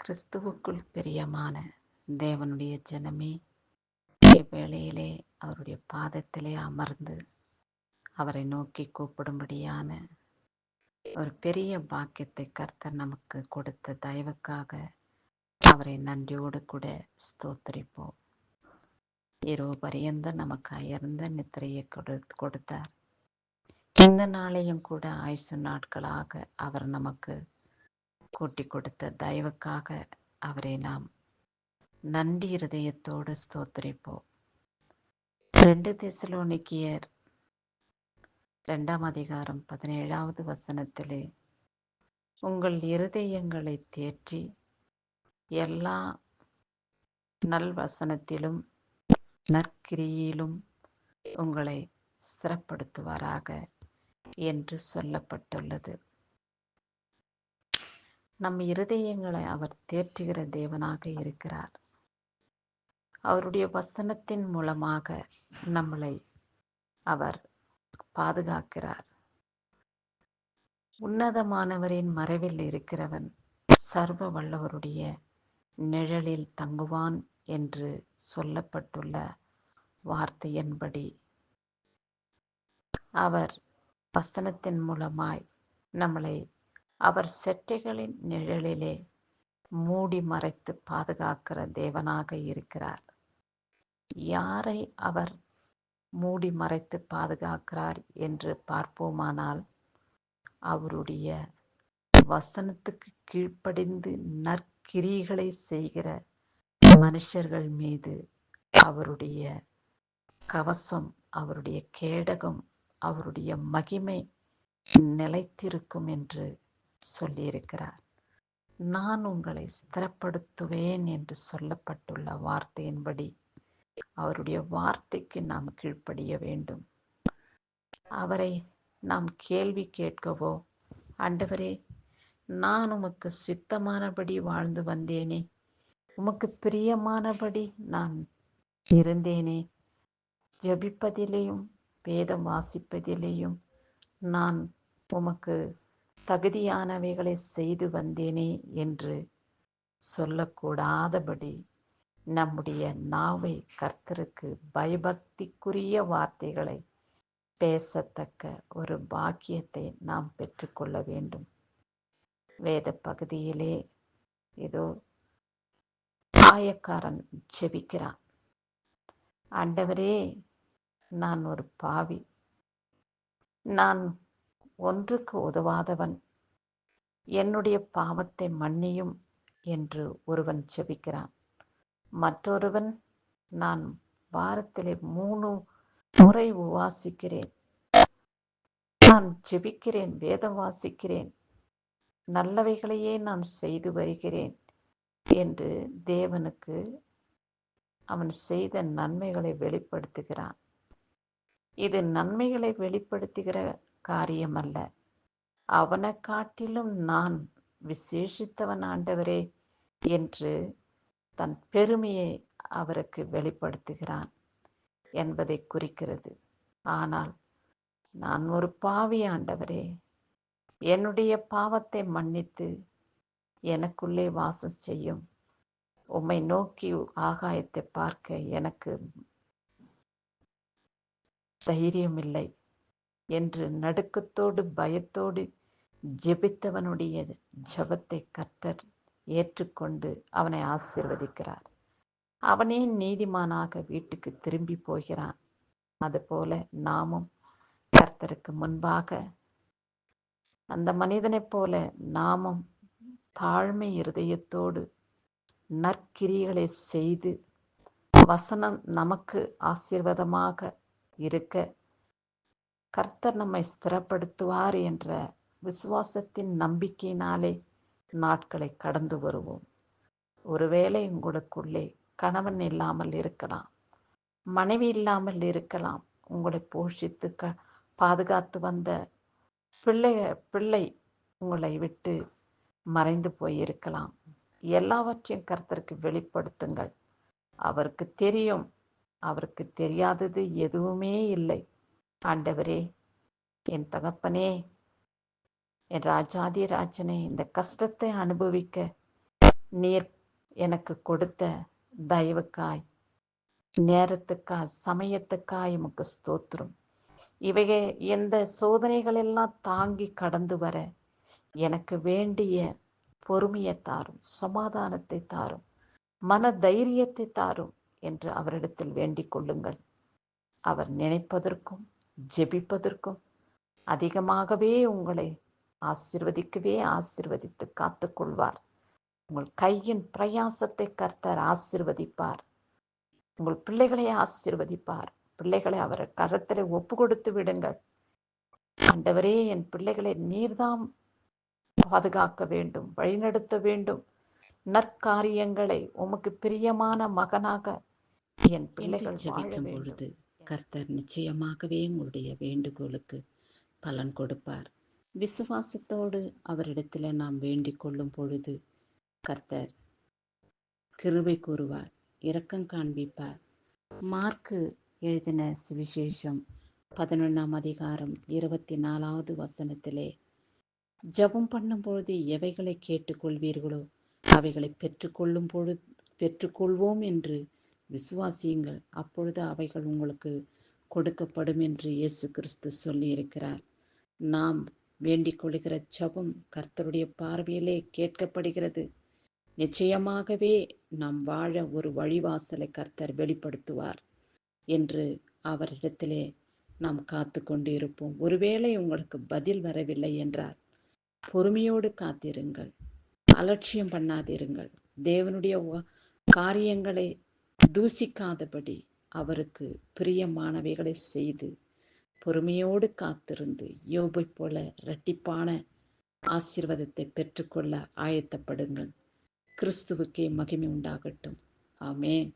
கிறிஸ்துவுக்குள் பிரியமான தேவனுடைய ஜனமே வேளையிலே அவருடைய பாதத்திலே அமர்ந்து அவரை நோக்கி கூப்பிடும்படியான ஒரு பெரிய பாக்கியத்தை கர்த்தர் நமக்கு கொடுத்த தயவுக்காக அவரை நன்றியோடு கூட ஸ்தோத்தரிப்போம். இரவு பரியந்த நமக்கு அயர்ந்த நித்திரையை கொடு கொடுத்தார். இந்த நாளையும் கூட ஆயுசு நாட்களாக அவர் நமக்கு கூட்டி கொடுத்த தயவுக்காக அவரை நாம் நன்றி இருதயத்தோடு ஸ்தோத்திரிப்போம். ரெண்டு தெசலோனிக்கியர் ரெண்டாம் அதிகாரம் பதினேழாவது வசனத்திலே உங்கள் இருதயங்களை தேற்றி எல்லா நல்வசனத்திலும் நற்கிரியிலும் உங்களை ஸ்திரப்படுத்துவாராக என்று சொல்லப்பட்டுள்ளது. நம் இருதயங்களை அவர் தேற்றுகிற தேவனாக இருக்கிறார். அவருடைய வசனத்தின் மூலமாக நம்மளை அவர் பாதுகாக்கிறார். உன்னதமானவரின் மறைவில் இருக்கிறவன் சர்வ வல்லவருடைய நிழலில் தங்குவான் என்று சொல்லப்பட்டுள்ள வார்த்தையின்படி அவர் வசனத்தின் மூலமாய் நம்மளை அவர் செட்டைகளின் நிழலிலே மூடி மறைத்து பாதுகாக்கிற தேவனாக இருக்கிறார். யாரை அவர் மூடி மறைத்து பாதுகாக்கிறார் என்று பார்ப்போமானால் அவருடைய வசனத்துக்கு கீழ்ப்படிந்து நற்கிரிகளை செய்கிற மனுஷர்கள் மீது அவருடைய கவசம் அவருடைய கேடகம் அவருடைய மகிமை நிலைத்திருக்கும் என்று சொல்லியிருக்கிறார். நான் உங்களை ஸ்திரப்படுத்துவேன் என்று சொல்லப்பட்டுள்ள வார்த்தையின்படி அவருடைய வார்த்தைக்கு நாம் கீழ்ப்படிய வேண்டும். அவரை நாம் கேள்வி கேட்கவோ ஆண்டவரே நான் உமக்கு சித்தமானபடி வாழ்ந்து வந்தேனே உமக்கு பிரியமானபடி நான் இருந்தேனே ஜபிப்பதிலேயும் வேதம் வாசிப்பதிலேயும் நான் உமக்கு தகுதியானவைகளை செய்து வந்தேனே என்று சொல்லக்கூடாதபடி நம்முடைய நாவை கர்த்தருக்கு பயபக்திக்குரிய வார்த்தைகளை பேசத்தக்க ஒரு பாக்கியத்தை நாம் பெற்றுக்கொள்ள வேண்டும். வேத பகுதியிலே ஏதோ ஆயக்காரன் ஜெபிக்கிறான். ஆண்டவரே நான் ஒரு பாவி. நான் ஒன்றுக்கு உதவாதவன். என்னுடைய பாவத்தை மன்னியும் என்று ஒருவன் ஜெபிக்கிறான் மற்றொருவன் நான் வாரத்திலே மூணு முறை உவாசிக்கிறேன் நான் ஜெபிக்கிறேன் வேதம் வாசிக்கிறேன். நல்லவைகளையே நான் செய்து வருகிறேன் என்று தேவனுக்கு அவன் செய்த நன்மைகளை வெளிப்படுத்துகிறான். இது நன்மைகளை வெளிப்படுத்துகிற காரியமல்ல. அவனை காட்டிலும் நான் விசேஷித்தவன் ஆண்டவரே என்று தன் பெருமையை அவருக்கு வெளிப்படுத்துகிறான் என்பதை குறிக்கிறது. ஆனால் நான் ஒரு பாவி ஆண்டவரே என்னுடைய பாவத்தை மன்னித்து எனக்குள்ளே வாசம் செய்யும். உம்மை நோக்கி ஆகாயத்தை பார்க்க எனக்கு தைரியமில்லை. என்று நடுக்கத்தோடு பயத்தோடு ஜெபித்தவனுடைய ஜபத்தை கர்த்தர் ஏற்றுக்கொண்டு அவனை ஆசிர்வதிக்கிறார். அவனே நீதிமானாக வீட்டுக்கு திரும்பி போகிறான். அதுபோல நாமும் கர்த்தருக்கு முன்பாக அந்த மனிதனைப் போல நாமும் தாழ்மை இருதயத்தோடு நற்கிரிகளை செய்து வசனம் நமக்கு ஆசீர்வாதமாக இருக்க கர்த்தர் நம்மை ஸ்திரப்படுத்துவார் என்ற விசுவாசத்தின் நம்பிக்கையினாலே நாட்களை கடந்து வருவோம். ஒருவேளை உங்களுக்குள்ளே கணவன் இல்லாமல் இருக்கலாம் மனைவி இல்லாமல் இருக்கலாம் உங்களை போஷித்து க பாதுகாத்து வந்த பிள்ளை பிள்ளை உங்களை விட்டு மறைந்து போயிருக்கலாம். எல்லாவற்றையும் கர்த்தருக்கு வெளிப்படுத்துங்கள். அவருக்கு தெரியும் அவருக்கு தெரியாதது எதுவுமே இல்லை. ஆண்டவரே என் தகப்பனே என் ராஜாதி ராஜனே இந்த கஷ்டத்தை அனுபவிக்க நீர் எனக்கு கொடுத்த தயவுக்காய் நேரத்துக்காய் சமயத்துக்காய் உமக்கு ஸ்தோத்திரம். இவைக எந்த சோதனைகளெல்லாம் தாங்கி கடந்து வர எனக்கு வேண்டிய பொறுமையை தாரும் சமாதானத்தை தாரும் மன தைரியத்தை தாரும் என்று அவரிடத்தில் வேண்டிக் கொள்ளுங்கள். அவர் நினைப்பதற்கும் ஜெபிப்பதற்கும் அதிகமாகவே உங்களை ஆசிர்வதிக்கவே ஆசிர்வதித்து காத்துக்கொள்வார். உங்கள் கையின் பிரயாசத்தை கர்த்தர் ஆசிர்வதிப்பார். உங்கள் பிள்ளைகளை ஆசிர்வதிப்பார். பிள்ளைகளை அவர் கரத்தில் ஒப்பு கொடுத்து விடுங்கள். ஆண்டவரே என் பிள்ளைகளை நீர்தாம் பாதுகாக்க வேண்டும் வழிநடத்த வேண்டும். நற்காரியங்களை உமக்கு பிரியமான மகனாக என் பிள்ளைகள் வாழ வேண்டும். கர்த்தர் நிச்சயமாகவே உங்களுடைய வேண்டுகோளுக்கு பலன் கொடுப்பார். விசுவாசத்தோடு அவரிடத்தில் நாம் வேண்டிக் கொள்ளும் பொழுது கர்த்தர் கிருபை கூறுவார் இரக்கம் காண்பிப்பார். மார்க்கு எழுதின சுவிசேஷம் பதினொன்றாம் அதிகாரம் இருபத்தி நாலாவது வசனத்திலே ஜபம் பண்ணும்பொழுது எவைகளை கேட்டுக்கொள்வீர்களோ அவைகளை பெற்றுக்கொள்ளும் பொழுது பெற்றுக்கொள்வோம் என்று விசுவாசியுங்கள். அப்பொழுது அவைகள் உங்களுக்கு கொடுக்கப்படும் என்று இயேசு கிறிஸ்து சொல்லியிருக்கிறார். நாம் வேண்டிக் கொள்கிற ஜபம் கர்த்தருடைய பார்வையிலே கேட்கப்படுகிறது. நிச்சயமாகவே நாம் வாழ ஒரு வழிவாசலை கர்த்தர் வெளிப்படுத்துவார் என்று அவரிடத்திலே நாம் காத்து கொண்டு இருப்போம் ஒருவேளை உங்களுக்கு பதில் வரவில்லை என்றால் பொறுமையோடு காத்திருங்கள். அலட்சியம் பண்ணாதிருங்கள். தேவனுடைய காரியங்களை தூசிக்காதபடி அவருக்கு பிரியமானவைகளை செய்து பொறுமையோடு காத்திருந்து யோபை போல இரட்டிப்பான ஆசீர்வாதத்தை பெற்றுக்கொள்ள ஆயத்தப்படுங்கள். கிறிஸ்துவுக்கே மகிமை உண்டாகட்டும். ஆமேன்.